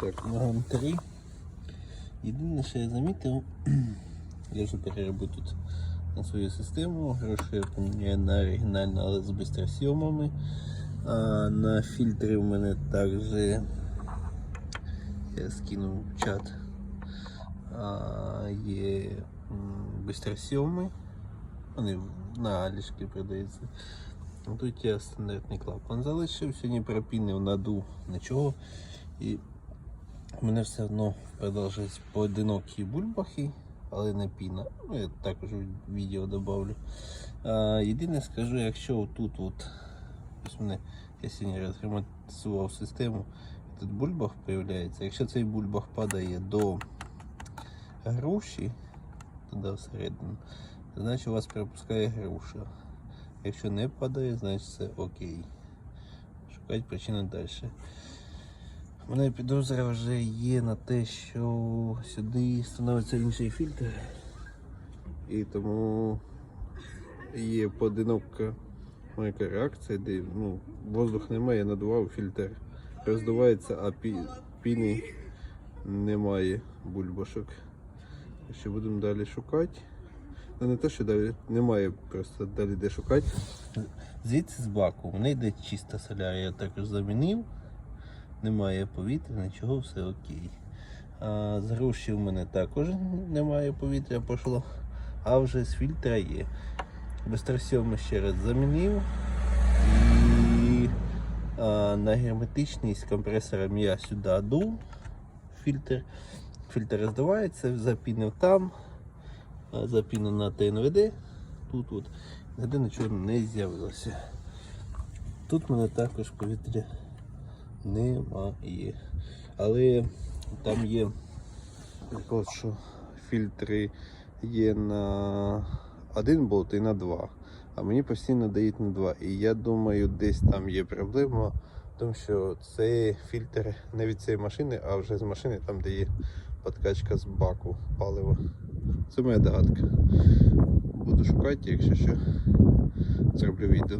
Так, ногам 3. Єдине, що я замітив, я вже переробив тут на свою систему. Гроші я поміняю на оригінальну, але з бистросйомами. А на фільтри в мене також я скинув в чат. А, є бистросйоми. Вони на Алішки продаються. Тут я стандартний клапан залишив, сьогодні пропінив, надув нічого. І мене все одно продовжують поодинокі бульбахи, але не піна. Ну, я також в відео додавлю. Єдине скажу, якщо тут от, ось мене, я сьогодні розремонтував систему, тут бульбах з'являється. Якщо цей бульбах падає до груші, туди всередину, то значить у вас пропускає груша. Якщо не падає, значить все окей. Шукати причину далі. Мене підозра вже є на те, що сюди становиться інший фільтр. І тому є поодинока маленька реакція, де ну, воздух немає, надував фільтр. Роздувається, а пі, піни немає бульбашок. Ще будемо далі шукати. Ну не те, що далі немає просто далі де шукати. Звідси з баку в мене йде чиста соляра, я також замінив. Немає повітря, нічого, все окей. А, з груші в мене також немає повітря пішло, а вже з фільтра є. Бистросьоми ще раз замінив. І а, на герметичність компресором я сюди дув фільтр. Фільтр роздувається, запінив там, запінив на ТНВД. Тут от. Нічого не з'явилося. Тут мене також повітря немає. Але там є приклад, що фільтри є на один болт і на два. А мені постійно дають на два. І я думаю, десь там є проблема тому, що це фільтр не від цієї машини, а вже з машини, там де є подкачка з баку палива. Це моя догадка. Буду шукати, якщо що, зроблю відео.